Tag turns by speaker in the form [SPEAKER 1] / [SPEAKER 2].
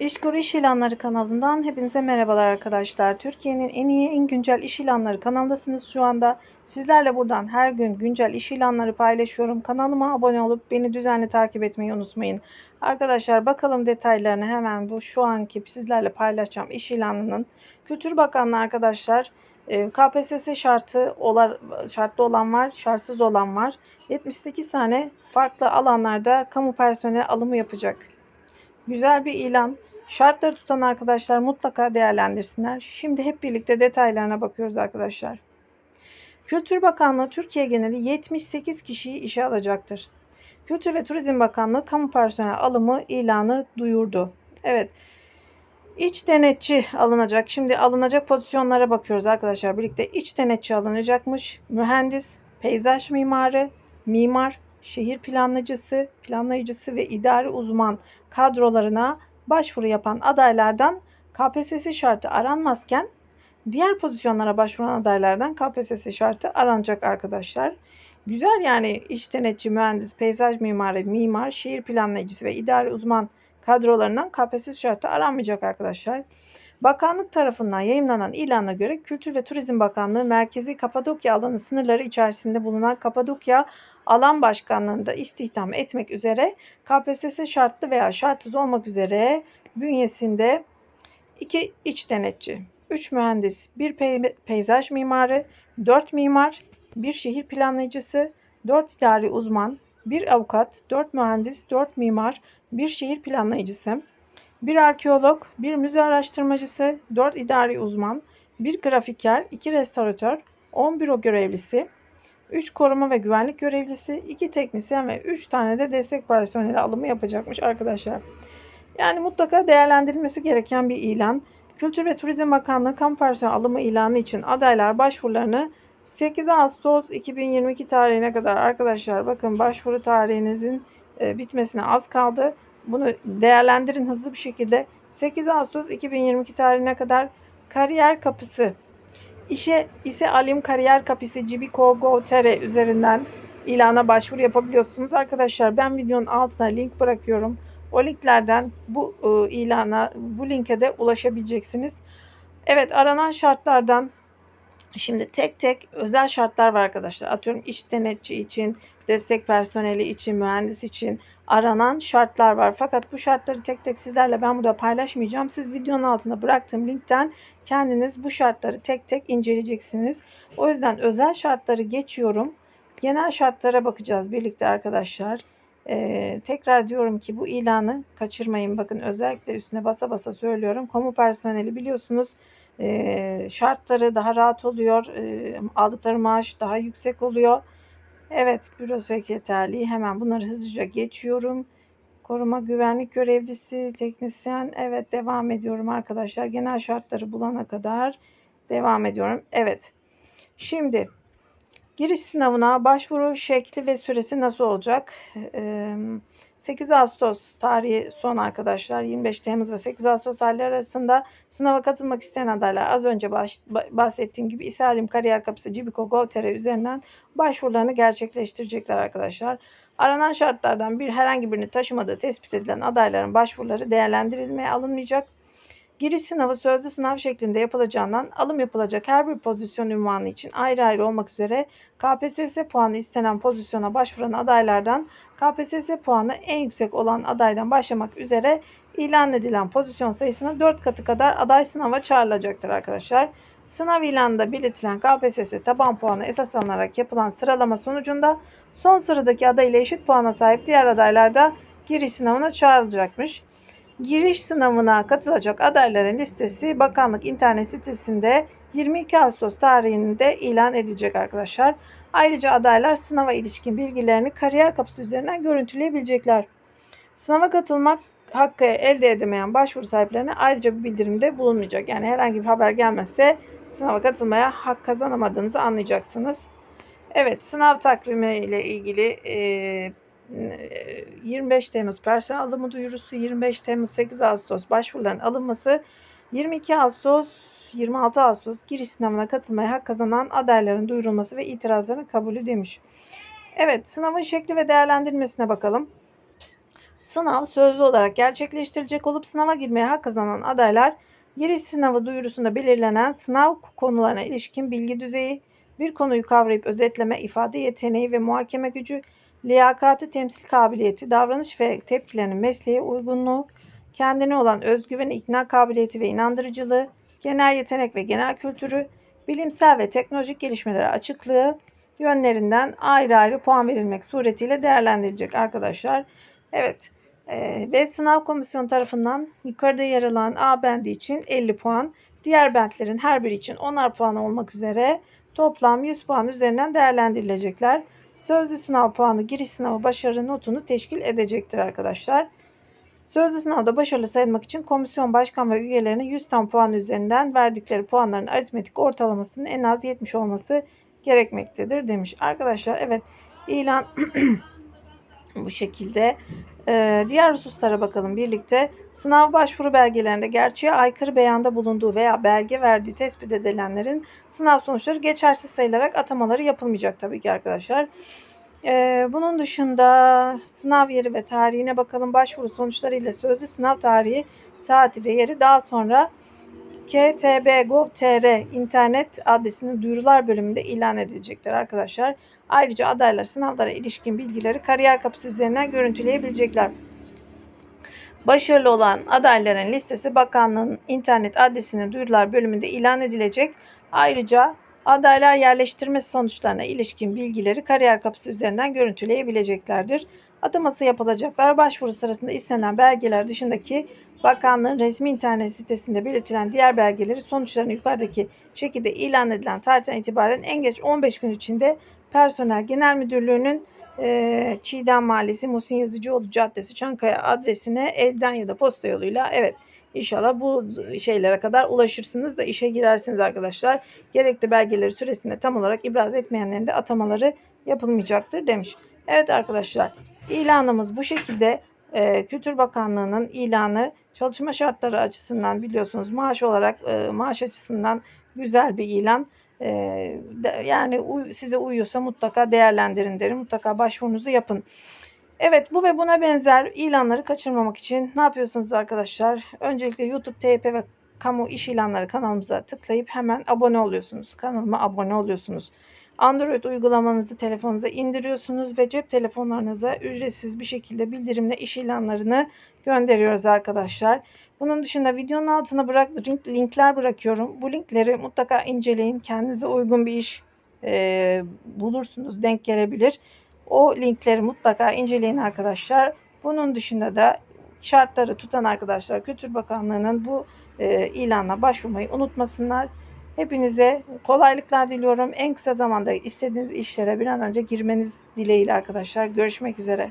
[SPEAKER 1] İşkur İş İlanları kanalından hepinize merhabalar arkadaşlar. Türkiye'nin en iyi, en güncel iş ilanları kanalındasınız şu anda. Sizlerle buradan her gün güncel iş ilanları paylaşıyorum. Kanalıma abone olup beni düzenli takip etmeyi unutmayın. Arkadaşlar bakalım detaylarını hemen bu şu anki sizlerle paylaşacağım iş ilanının. Kültür Bakanlığı arkadaşlar e, KPSS şartı olan, şartlı olan var, şartsız olan var. 78 tane farklı alanlarda kamu personeli alımı yapacak. Güzel bir ilan. Şartları tutan arkadaşlar mutlaka değerlendirsinler. Şimdi hep birlikte detaylarına bakıyoruz arkadaşlar. Kültür Bakanlığı Türkiye geneli 78 kişiyi işe alacaktır. Kültür ve Turizm Bakanlığı kamu personel alımı ilanı duyurdu. Evet. İç denetçi alınacak. Şimdi alınacak pozisyonlara bakıyoruz arkadaşlar. Birlikte iç denetçi alınacakmış. Mühendis, peyzaj mimarı, mimar, şehir planlayıcısı, planlayıcısı ve idari uzman kadrolarına başvuru yapan adaylardan KPSS şartı aranmazken diğer pozisyonlara başvuran adaylardan KPSS şartı aranacak arkadaşlar. Güzel yani iş denetçi, mühendis, peyzaj mimarı, mimar, şehir planlayıcısı ve idari uzman kadrolarından KPSS şartı aranmayacak arkadaşlar. Bakanlık tarafından yayınlanan ilana göre Kültür ve Turizm Bakanlığı merkezi Kapadokya alanı sınırları içerisinde bulunan Kapadokya alan başkanlığında istihdam etmek üzere KPSS şartlı veya şartsız olmak üzere bünyesinde iki iç denetçi, 3 mühendis, bir peyzaj mimarı, 4 mimar, bir şehir planlayıcısı, 4 idari uzman, bir avukat, 4 mühendis, 4 mimar, bir şehir planlayıcısı, bir arkeolog, bir müze araştırmacısı, 4 idari uzman, bir grafiker, 2 restoratör, 10 büro görevlisi, 3 koruma ve güvenlik görevlisi, 2 teknisyen ve 3 tane de destek personeli alımı yapacakmış arkadaşlar. Yani mutlaka değerlendirilmesi gereken bir ilan. Kültür ve Turizm Bakanlığı kamu personel alımı ilanı için adaylar başvurularını 8 Ağustos 2022 tarihine kadar arkadaşlar bakın başvuru tarihinizin e, bitmesine az kaldı. Bunu değerlendirin hızlı bir şekilde. 8 Ağustos 2022 tarihine kadar kariyer kapısı İşe ise Alim Kariyer Kapısı Cibiko.go.tr üzerinden ilana başvuru yapabiliyorsunuz. Arkadaşlar ben videonun altına link bırakıyorum. O linklerden bu e, ilana, bu linke de ulaşabileceksiniz. Evet aranan şartlardan Şimdi tek tek özel şartlar var arkadaşlar. Atıyorum iş denetçi için, destek personeli için, mühendis için aranan şartlar var. Fakat bu şartları tek tek sizlerle ben burada paylaşmayacağım. Siz videonun altında bıraktığım linkten kendiniz bu şartları tek tek inceleyeceksiniz. O yüzden özel şartları geçiyorum. Genel şartlara bakacağız birlikte arkadaşlar. Ee, tekrar diyorum ki bu ilanı kaçırmayın. Bakın özellikle üstüne basa basa söylüyorum. Kamu personeli biliyorsunuz e, şartları daha rahat oluyor. E, aldıkları maaş daha yüksek oluyor. Evet büro sekreterliği hemen bunları hızlıca geçiyorum. Koruma güvenlik görevlisi, teknisyen. Evet devam ediyorum arkadaşlar. Genel şartları bulana kadar devam ediyorum. Evet. Şimdi giriş sınavına başvuru şekli ve süresi nasıl olacak? Ee, 8 Ağustos tarihi son arkadaşlar. 25 Temmuz ve 8 Ağustos tarihleri arasında sınava katılmak isteyen adaylar az önce bahsettiğim gibi İsalim Kariyer Kapısı Cibico Gov.tr üzerinden başvurularını gerçekleştirecekler arkadaşlar. Aranan şartlardan bir herhangi birini taşımadığı tespit edilen adayların başvuruları değerlendirilmeye alınmayacak. Giriş sınavı sözlü sınav şeklinde yapılacağından alım yapılacak her bir pozisyon ünvanı için ayrı ayrı olmak üzere KPSS puanı istenen pozisyona başvuran adaylardan KPSS puanı en yüksek olan adaydan başlamak üzere ilan edilen pozisyon sayısına 4 katı kadar aday sınava çağrılacaktır arkadaşlar. Sınav ilanında belirtilen KPSS taban puanı esas alınarak yapılan sıralama sonucunda son sıradaki aday ile eşit puana sahip diğer adaylar da giriş sınavına çağrılacakmış. Giriş sınavına katılacak adayların listesi bakanlık internet sitesinde 22 Ağustos tarihinde ilan edilecek arkadaşlar. Ayrıca adaylar sınava ilişkin bilgilerini kariyer kapısı üzerinden görüntüleyebilecekler. Sınava katılmak hakkı elde edemeyen başvuru sahiplerine ayrıca bir bildirimde bulunmayacak. Yani herhangi bir haber gelmezse sınava katılmaya hak kazanamadığınızı anlayacaksınız. Evet sınav takvimi ile ilgili e, 25 Temmuz personel alımı duyurusu, 25 Temmuz 8 Ağustos başvuruların alınması, 22 Ağustos 26 Ağustos giriş sınavına katılmaya hak kazanan adayların duyurulması ve itirazların kabulü demiş. Evet sınavın şekli ve değerlendirilmesine bakalım. Sınav sözlü olarak gerçekleştirilecek olup sınava girmeye hak kazanan adaylar giriş sınavı duyurusunda belirlenen sınav konularına ilişkin bilgi düzeyi, bir konuyu kavrayıp özetleme, ifade yeteneği ve muhakeme gücü, liyakati, temsil kabiliyeti, davranış ve tepkilerinin mesleğe uygunluğu, kendine olan özgüveni, ikna kabiliyeti ve inandırıcılığı, genel yetenek ve genel kültürü, bilimsel ve teknolojik gelişmelere açıklığı yönlerinden ayrı ayrı puan verilmek suretiyle değerlendirilecek arkadaşlar. Evet. Ee, ve sınav komisyonu tarafından yukarıda yer alan A bendi için 50 puan, diğer bentlerin her biri için 10'ar puan olmak üzere toplam 100 puan üzerinden değerlendirilecekler. Sözlü sınav puanı giriş sınavı başarı notunu teşkil edecektir arkadaşlar. Sözlü sınavda başarılı sayılmak için komisyon başkan ve üyelerine 100 tam puan üzerinden verdikleri puanların aritmetik ortalamasının en az 70 olması gerekmektedir demiş. Arkadaşlar evet ilan bu şekilde. Ee, diğer hususlara bakalım birlikte. Sınav başvuru belgelerinde gerçeğe aykırı beyanda bulunduğu veya belge verdiği tespit edilenlerin sınav sonuçları geçersiz sayılarak atamaları yapılmayacak tabii ki arkadaşlar. Ee, bunun dışında sınav yeri ve tarihine bakalım. Başvuru sonuçları ile sözlü sınav tarihi, saati ve yeri daha sonra ktb.gov.tr internet adresinin duyurular bölümünde ilan edilecektir arkadaşlar. Ayrıca adaylar sınavlara ilişkin bilgileri kariyer kapısı üzerinden görüntüleyebilecekler. Başarılı olan adayların listesi bakanlığın internet adresinin duyurular bölümünde ilan edilecek. Ayrıca adaylar yerleştirme sonuçlarına ilişkin bilgileri kariyer kapısı üzerinden görüntüleyebileceklerdir. Ataması yapılacaklar başvuru sırasında istenen belgeler dışındaki bakanlığın resmi internet sitesinde belirtilen diğer belgeleri sonuçlarını yukarıdaki şekilde ilan edilen tarihten itibaren en geç 15 gün içinde Personel Genel Müdürlüğü'nün e, Çiğdem Mahallesi Muhsin Yazıcıoğlu Caddesi Çankaya adresine elden ya da posta yoluyla evet İnşallah bu şeylere kadar ulaşırsınız da işe girersiniz arkadaşlar. Gerekli belgeleri süresinde tam olarak ibraz etmeyenlerin de atamaları yapılmayacaktır demiş. Evet arkadaşlar ilanımız bu şekilde. Ee, Kültür Bakanlığı'nın ilanı çalışma şartları açısından biliyorsunuz maaş olarak e, maaş açısından güzel bir ilan. Yani size uyuyorsa mutlaka değerlendirin derim. Mutlaka başvurunuzu yapın. Evet bu ve buna benzer ilanları kaçırmamak için ne yapıyorsunuz arkadaşlar? Öncelikle YouTube TYP ve Kamu iş ilanları kanalımıza tıklayıp hemen abone oluyorsunuz. Kanalıma abone oluyorsunuz. Android uygulamanızı telefonunuza indiriyorsunuz ve cep telefonlarınıza ücretsiz bir şekilde bildirimle iş ilanlarını gönderiyoruz arkadaşlar. Bunun dışında videonun altına bırak linkler bırakıyorum. Bu linkleri mutlaka inceleyin. Kendinize uygun bir iş e, bulursunuz, denk gelebilir. O linkleri mutlaka inceleyin arkadaşlar. Bunun dışında da şartları tutan arkadaşlar Kültür Bakanlığı'nın bu e, ilanla başvurmayı unutmasınlar. Hepinize kolaylıklar diliyorum. En kısa zamanda istediğiniz işlere bir an önce girmeniz dileğiyle arkadaşlar. Görüşmek üzere.